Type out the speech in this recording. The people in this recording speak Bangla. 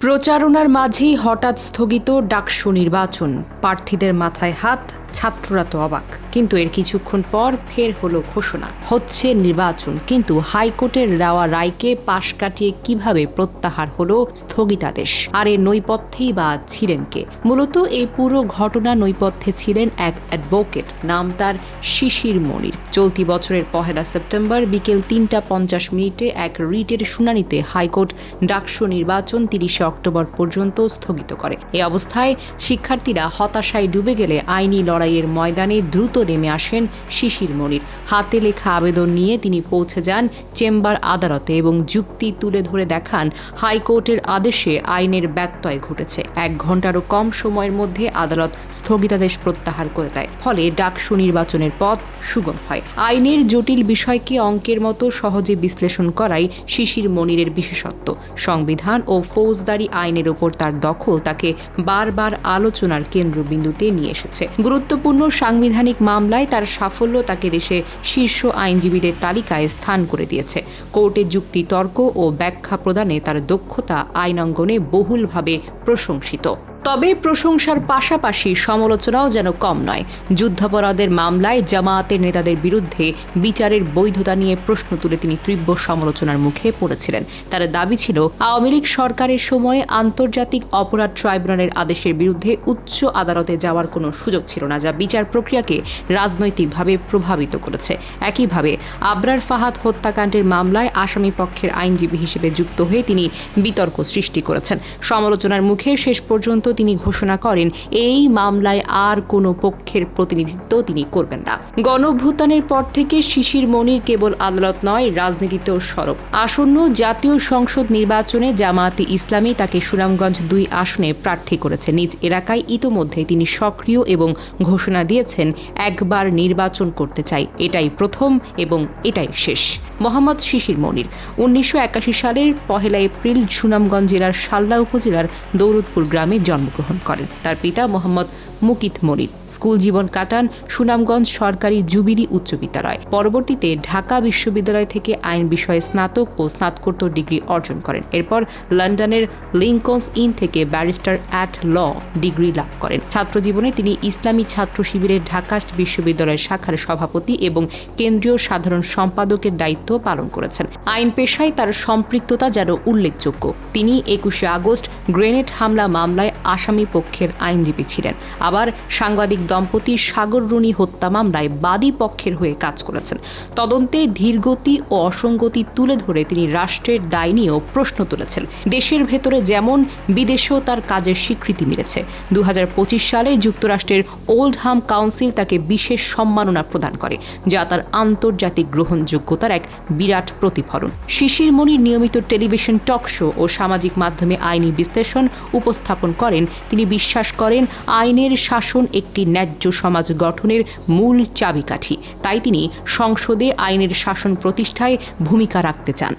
প্রচারণার মাঝেই হঠাৎ স্থগিত ডাকসু নির্বাচন। প্রার্থীদের মাথায় হাত, ছাত্ররা তো অবাক। কিন্তু এর কিছুক্ষণ পর ফের হলো ঘোষণা। হচ্ছে নির্বাচন, কিন্তু হাইকোর্টের দেওয়া রায়কে পাশ কাটিয়ে কীভাবে প্রত্যাহার হলো স্থগিতাদেশ? আর এর নৈপথ্যেই বা ছিলেন কে? মূলত এই পুরো ঘটনা নৈপথ্যে ছিলেন এক অ্যাডভোকেট, নাম তার শিশির মনির। চলতি বছরের পহেলা সেপ্টেম্বর বিকেল তিনটা পঞ্চাশ মিনিটে এক রিটের শুনানিতে হাইকোর্ট ডাকসু নির্বাচন তিরিশে অক্টোবর পর্যন্ত স্থগিত করে। এ অবস্থায় শিক্ষার্থীরা হতাশায় ডুবে গেলে আইনি লড়াইয়ের ময়দানে দ্রুত নেমে আসেন শিশির মনির। হাতে লেখা আবেদন নিয়ে তিনি পৌঁছে যান চেম্বার আদালতে এবং যুক্তি তুলে ধরে দেখান হাইকোর্টের আদেশে আইনের ব্যত্যয় ঘটেছে। এক ঘন্টারও কম সময়ের মধ্যে আদালত স্থগিতাদেশ প্রত্যাহার করে দেয়। ফলে ডাকসু নির্বাচনের পথ সুগম হয়। আইনের জটিল বিষয়কে অঙ্কের মতো সহজে বিশ্লেষণ করাই শিশির মনিরের বিশেষত্ব। সংবিধান ও ফৌজদারি আইনের উপর তার দখল তাকে বারবার আলোচনার কেন্দ্রবিন্দুতে নিয়ে এসেছে। গুরুত্বপূর্ণ সাংবিধানিক মামলায় তার সাফল্য তাকে দেশে শীর্ষ আইনজীবীদের তালিকায় স্থান করে দিয়েছে। কোর্টে যুক্তি তর্ক ও ব্যাখ্যা প্রদানে তার দক্ষতা আইনাঙ্গনে বহুলভাবে প্রশংসিত। তবে প্রশংসার পাশাপাশি সমালোচনাও যেন কম নয়। যুদ্ধাপরাধের মামলায় জামায়াতের নেতাদের বিরুদ্ধে বিচারের বৈধতা নিয়ে প্রশ্ন তুলে তিনি তীব্র সমালোচনার মুখে পড়েছিলেন। তার দাবি ছিল, আওয়ামী লীগ সরকারের সময় আন্তর্জাতিক অপরাধ ট্রাইব্যুনালের আদেশের বিরুদ্ধে উচ্চ আদালতে যাওয়ার কোনো সুযোগ ছিল না, যা বিচার প্রক্রিয়াকে রাজনৈতিকভাবে প্রভাবিত করেছে। একইভাবে, আবরার ফাহাদ হত্যাকাণ্ডের মামলায় আসামি পক্ষের আইনজীবী হিসেবে যুক্ত হয়ে তিনি বিতর্ক সৃষ্টি করেছেন। সমালোচনার মুখে শেষ পর্যন্ত তিনি ঘোষণা করেন, এই মামলায় আর কোনো পক্ষের প্রতিনিধিত্ব তিনি করবেন না। গণভ্যুত্থানের পর থেকে শিশির মনির কেবল আদালত নয়, রাজনীতিতেও সরব। আসন্ন জাতীয় সংসদ নির্বাচনে জামায়াতে ইসলামী তাকে সুনামগঞ্জ দুই আসনে প্রার্থী করেছে। নিজ এলাকায় ইতোমধ্যে তিনি সক্রিয় এবং ঘোষণা দিয়েছেন, একবার নির্বাচন করতে চাই। এটাই প্রথম এবং এটাই শেষ। মোহাম্মদ শিশির মনির, উনিশশো একাশি সালের পহেলা এপ্রিল সুনামগঞ্জ জেলার শাল্লা উপজেলার দৌলতপুর গ্রামে জন্মগ্রহণ করেন। তার পিতা মোহাম্মদ মুকিত মনির স্কুল জীবন কাটান সুনামগঞ্জ সরকারি জুবিলি উচ্চ বিদ্যালয়। পরবর্তীতে ঢাকা বিশ্ববিদ্যালয় থেকে আইন বিষয়ে স্নাতক ও স্নাতকোত্তর ডিগ্রি অর্জন করেন। এরপর লন্ডনের লিঙ্কনস ইন থেকে ব্যারিস্টার অ্যাট ল ডিগ্রি লাভ করেন। ছাত্র জীবনে তিনি ইসলামী ছাত্র শিবিরের ঢাকা বিশ্ববিদ্যালয় শাখার সভাপতি এবং কেন্দ্রীয় সাধারণ সম্পাদকের দায়িত্ব পালন করেছেন। আইন পেশায় তার সম্পৃক্ততা যেন উল্লেখযোগ্য। তিনি একুশে আগস্ট গ্রেনেড হামলা মামলায় আসামি পক্ষের আইনজীবী ছিলেন। আবার সাংবাদিক দম্পতি সাগর রুনি হত্যা মামলায় বাদী পক্ষের হয়ে কাজ করেছেন। তদন্তে ধীরগতি ও অসঙ্গতি তুলে ধরে তিনি রাষ্ট্রের দায় নিয়েও প্রশ্ন তুলেছেন। দেশের ভেতরে যেমন, বিদেশেও তার কাজের স্বীকৃতি মিলেছে। দু হাজার পঁচিশ সালে যুক্তরাষ্ট্রের ওল্ডহাম কাউন্সিল তাকে বিশেষ সম্মাননা প্রদান করে, যা তার আন্তর্জাতিক গ্রহণযোগ্যতার এক বিরাট প্রতিফলন। শিশির মনির নিয়মিত টেলিভিশন টক শো ও সামাজিক মাধ্যমে আইনি বিশ্লেষণ উপস্থাপন করেন। তিনি বিশ্বাস করেন, আইনের শাসন একটি ন্যায্য সমাজ গঠনের মূল চাবিকাঠি। তাই তিনি সংসদে আইনের শাসন প্রতিষ্ঠায় ভূমিকা রাখতে চান।